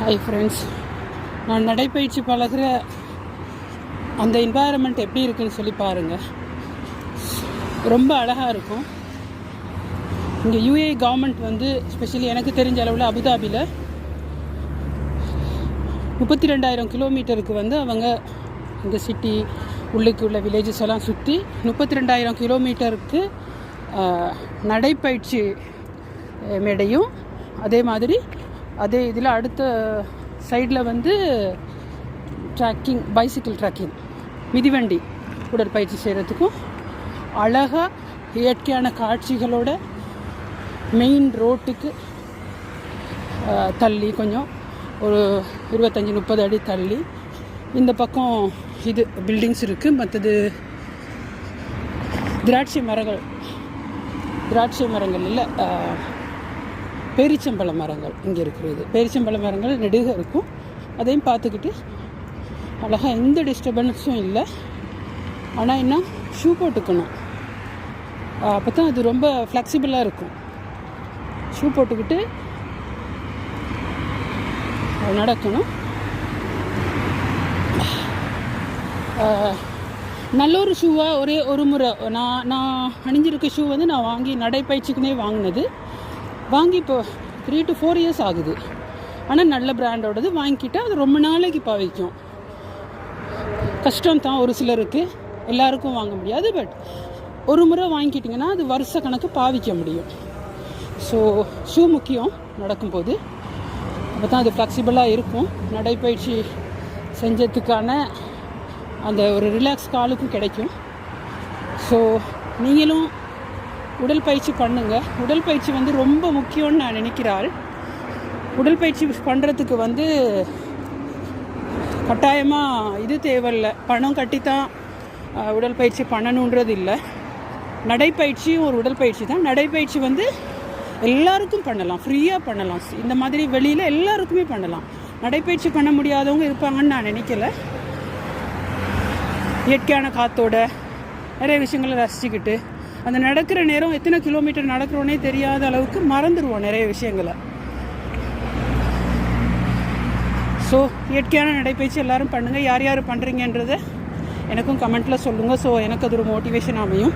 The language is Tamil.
ஹாய் ஃப்ரெண்ட்ஸ் நான் நடைப்பயிற்சி பழகுற அந்த என்வாயரன்மெண்ட் எப்படி இருக்குன்னு சொல்லி பாருங்கள் ரொம்ப அழகாக இருக்கும். இங்கே யூஏ கவர்மெண்ட் வந்து ஸ்பெஷலி எனக்கு தெரிஞ்ச அளவில் அபுதாபியில் முப்பத்தி ரெண்டாயிரம் கிலோமீட்டருக்கு வந்து அவங்க இந்த சிட்டி உள்ளுக்கு உள்ள வில்லேஜஸ் எல்லாம் சுற்றி முப்பத்தி ரெண்டாயிரம் கிலோமீட்டருக்கு நடைப்பயிற்சி மேடையும் அதே மாதிரி அதே இதில் அடுத்த சைடில் வந்து ட்ராக்கிங் பைசிக்கிள் ட்ராக்கிங் மிதிவண்டி உடற்பயிற்சி செய்கிறதுக்கும் அழகாக இயற்கையான காட்சிகளோட மெயின் ரோட்டுக்கு தள்ளி கொஞ்சம் ஒரு இருபத்தஞ்சி முப்பது அடி தள்ளி. இந்த பக்கம் இது பில்டிங்ஸ் இருக்குது மற்றது திராட்சை மரங்கள் திராட்சை மரங்கள் இல்லை பேரிச்சம்பழ மரங்கள் இங்கே இருக்கிறது. பேரிச்சம்பழ மரங்கள் நெடுக இருக்கும். அதையும் பார்த்துக்கிட்டு அழகாக எந்த டிஸ்டர்பன்ஸும் இல்லை. ஆனால் என்ன? ஷூ போட்டுக்கணும். அப்போ தான் அது ரொம்ப ஃப்ளெக்சிபிளாக இருக்கும். ஷூ போட்டுக்கிட்டு நடக்கணும். நல்ல ஒரு ஷூவாக ஒரே ஒரு முறை. நான் நான் அணிஞ்சிருக்க ஷூ வந்து நான் வாங்கி நடைப்பயிற்சிக்குனே வாங்கினது. வாங்கி இப்போ த்ரீ டு ஃபோர் இயர்ஸ் ஆகுது. ஆனால் நல்ல பிராண்டோடது வாங்கிக்கிட்டால் அது ரொம்ப நாளைக்கு பாவிக்கும் கஷ்டம் தான் ஒரு சிலருக்கு. எல்லாருக்கும் வாங்க முடியாது பட் ஒரு முறை வாங்கிக்கிட்டிங்கன்னா அது வருஷ கணக்கு பாவிக்க முடியும். ஸோ ஷூ முக்கியம் நடக்கும்போது. அப்போ தான் அது ஃப்ளெக்சிபிளாக இருக்கும். நடைப்பயிற்சி செஞ்சதுக்கான அந்த ஒரு ரிலாக்ஸ் காலுக்கும் கிடைக்கும். ஸோ நீங்களும் உடற்பயிற்சி பண்ணுங்கள் உடற்பயிற்சி வந்து ரொம்ப முக்கியம்னு நான் நினைக்கிறாள். உடற்பயிற்சி பண்ணுறதுக்கு வந்து கட்டாயமாக இது தேவையில்ல. பணம் கட்டித்தான் உடற்பயிற்சி பண்ணணுன்றது இல்லை. நடைப்பயிற்சியும் ஒரு உடற்பயிற்சி தான். நடைப்பயிற்சி வந்து எல்லாருக்கும் பண்ணலாம். ஃப்ரீயாக பண்ணலாம். இந்த மாதிரி வெளியில் எல்லாருக்குமே பண்ணலாம். நடைப்பயிற்சி பண்ண முடியாதவங்க இருப்பாங்கன்னு நான் நினைக்கல. இயற்கையான காத்தோட நிறைய விஷயங்களை ரசிச்சுக்கிட்டு அந்த நடக்கிற நேரம் எத்தனை கிலோமீட்டர் நடக்கிறோன்னே தெரியாத அளவுக்கு மறந்துடுவோம் நிறைய விஷயங்களை. ஸோ இயற்கையான நடைப்பயிற்சி எல்லாரும் பண்ணுங்கள் யார் யார் பண்ணுறீங்கன்றதை எனக்கும் கமெண்ட்டில் சொல்லுங்கள் ஸோ எனக்கு அது ஒரு மோட்டிவேஷன் அமையும்.